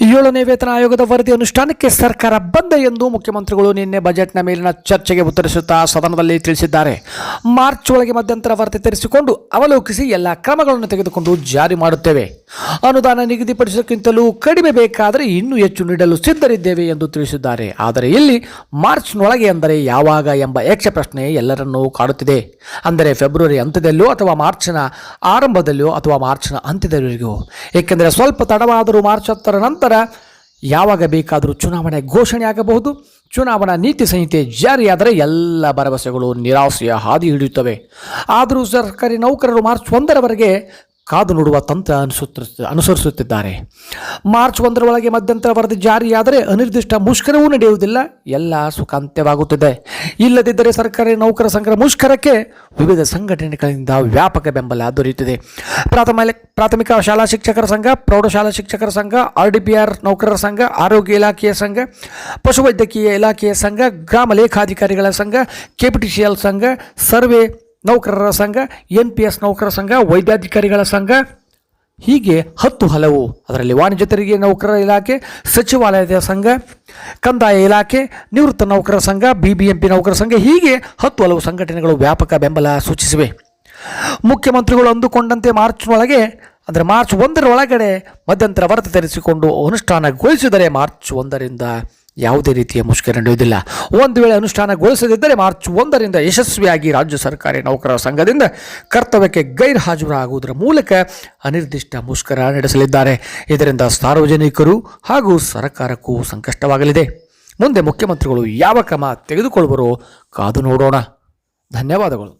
ಏಳನೇ ವೇತನ ಆಯೋಗದ ವರದಿ ಅನುಷ್ಠಾನಕ್ಕೆ ಸರ್ಕಾರ ಬಂದ ಎಂದು ಮುಖ್ಯಮಂತ್ರಿಗಳು ನಿನ್ನೆ ಬಜೆಟ್ನ ಮೇಲಿನ ಚರ್ಚೆಗೆ ಉತ್ತರಿಸುತ್ತಾ ಸದನದಲ್ಲಿ ತಿಳಿಸಿದ್ದಾರೆ. ಮಾರ್ಚ್ ಒಳಗೆ ಮಧ್ಯಂತರ ವರದಿ ತರಿಸಿಕೊಂಡು ಅವಲೋಕಿಸಿ ಎಲ್ಲ ಕ್ರಮಗಳನ್ನು ತೆಗೆದುಕೊಂಡು ಜಾರಿ ಮಾಡುತ್ತೇವೆ. ಅನುದಾನ ನಿಗದಿಪಡಿಸೋಕ್ಕಿಂತಲೂ ಕಡಿಮೆ ಬೇಕಾದರೆ ಇನ್ನೂ ಹೆಚ್ಚು ನೀಡಲು ಸಿದ್ಧರಿದ್ದೇವೆ ಎಂದು ತಿಳಿಸಿದ್ದಾರೆ. ಆದರೆ ಇಲ್ಲಿ ಮಾರ್ಚ್ನೊಳಗೆ ಅಂದರೆ ಯಾವಾಗ ಎಂಬ ಯಕ್ಷ ಪ್ರಶ್ನೆ ಎಲ್ಲರನ್ನೂ ಕಾಡುತ್ತಿದೆ. ಅಂದರೆ ಫೆಬ್ರವರಿ ಅಂತ್ಯದಲ್ಲೋ ಅಥವಾ ಮಾರ್ಚ್ನ ಆರಂಭದಲ್ಲೋ ಅಥವಾ ಮಾರ್ಚ್ನ ಅಂತ್ಯದವರೆಗೂ. ಏಕೆಂದರೆ ಸ್ವಲ್ಪ ತಡವಾದರೂ ಮಾರ್ಚ್ ಹತ್ತರ ನಂತರ ಯಾವಾಗ ಬೇಕಾದರೂ ಚುನಾವಣೆ ಘೋಷಣೆ ಆಗಬಹುದು. ಚುನಾವಣಾ ನೀತಿ ಸಂಹಿತೆ ಜಾರಿಯಾದರೆ ಎಲ್ಲ ಭರವಸೆಗಳು ನಿರಾಸೆಯ ಹಾದಿ ಹಿಡಿಯುತ್ತವೆ. ಆದರೂ ಸರ್ಕಾರಿ ನೌಕರರು ಮಾರ್ಚ್ ಒಂದರವರೆಗೆ ಕಾದು ನೋಡುವ ತಂತ್ರ ಅನುಸುತ್ತ ಅನುಸರಿಸುತ್ತಿದ್ದಾರೆ. ಮಾರ್ಚ್ ಒಂದರೊಳಗೆ ಮಧ್ಯಂತರ ವರದಿ ಜಾರಿಯಾದರೆ ಅನಿರ್ದಿಷ್ಟ ಮುಷ್ಕರವೂ ನಡೆಯುವುದಿಲ್ಲ. ಎಲ್ಲ ಸುಖಾಂತ್ಯವಾಗುತ್ತಿದೆ ಇಲ್ಲದಿದ್ದರೆ ಸರ್ಕಾರಿ ನೌಕರ ಸಂಘ ಮುಷ್ಕರಕ್ಕೆ ವಿವಿಧ ಸಂಘಟನೆಗಳಿಂದ ವ್ಯಾಪಕ ಬೆಂಬಲ ದೊರೆಯುತ್ತಿದೆ. ಪ್ರಾಥಮಿಕ ಪ್ರಾಥಮಿಕ ಶಾಲಾ ಶಿಕ್ಷಕರ ಸಂಘ, ಪ್ರೌಢಶಾಲಾ ಶಿಕ್ಷಕರ ಸಂಘ ಆರ್ ಡಿ ಪಿ ಆರ್ ನೌಕರರ ಸಂಘ, ಆರೋಗ್ಯ ಇಲಾಖೆಯ ಸಂಘ, ಪಶುವೈದ್ಯಕೀಯ ಇಲಾಖೆಯ ಸಂಘ, ಗ್ರಾಮ ಲೇಖಾಧಿಕಾರಿಗಳ ಸಂಘ, ಕೆಪಿಟಿಸಿಎಲ್ ಸಂಘ, ಸರ್ವೆ ನೌಕರರ ಸಂಘ, ಎನ್ ಪಿ ಎಸ್ ನೌಕರರ ಸಂಘ, ವೈದ್ಯಾಧಿಕಾರಿಗಳ ಸಂಘ, ಹೀಗೆ ಹತ್ತು ಹಲವು. ಅದರಲ್ಲಿ ವಾಣಿಜ್ಯ ತೆರಿಗೆ ನೌಕರರ ಇಲಾಖೆ, ಸಚಿವಾಲಯದ ಸಂಘ, ಕಂದಾಯ ಇಲಾಖೆ, ನಿವೃತ್ತ ನೌಕರರ ಸಂಘ, ಬಿ ಬಿ ಎಂ ಪಿ ನೌಕರರ ಸಂಘ, ಹೀಗೆ ಹತ್ತು ಹಲವು ಸಂಘಟನೆಗಳು ವ್ಯಾಪಕ ಬೆಂಬಲ ಸೂಚಿಸಿವೆ. ಮುಖ್ಯಮಂತ್ರಿಗಳು ಅಂದುಕೊಂಡಂತೆ ಮಾರ್ಚ್ನೊಳಗೆ, ಅಂದರೆ ಮಾರ್ಚ್ ಒಂದರ ಒಳಗಡೆ ಮಧ್ಯಂತರ ವರದಿ ತರಿಸಿಕೊಂಡು ಅನುಷ್ಠಾನಗೊಳಿಸಿದರೆ ಮಾರ್ಚ್ ಒಂದರಿಂದ ಯಾವುದೇ ರೀತಿಯ ಮುಷ್ಕರ ನಡೆಯುವುದಿಲ್ಲ ಒಂದು ವೇಳೆ ಅನುಷ್ಠಾನಗೊಳಿಸದಿದ್ದರೆ ಮಾರ್ಚ್ ಒಂದರಿಂದ ಯಶಸ್ವಿಯಾಗಿ ರಾಜ್ಯ ಸರ್ಕಾರಿ ನೌಕರರ ಸಂಘದಿಂದ ಕರ್ತವ್ಯಕ್ಕೆ ಗೈರ್ಹಾಜರಾಗುವುದರ ಮೂಲಕ ಅನಿರ್ದಿಷ್ಟ ಮುಷ್ಕರ ನಡೆಸಲಿದ್ದಾರೆ. ಇದರಿಂದ ಸಾರ್ವಜನಿಕರು ಹಾಗೂ ಸರ್ಕಾರಕ್ಕೂ ಸಂಕಷ್ಟವಾಗಲಿದೆ. ಮುಂದೆ ಮುಖ್ಯಮಂತ್ರಿಗಳು ಯಾವ ಕ್ರಮ ತೆಗೆದುಕೊಳ್ಳುವರೋ ಕಾದು ನೋಡೋಣ. ಧನ್ಯವಾದಗಳು.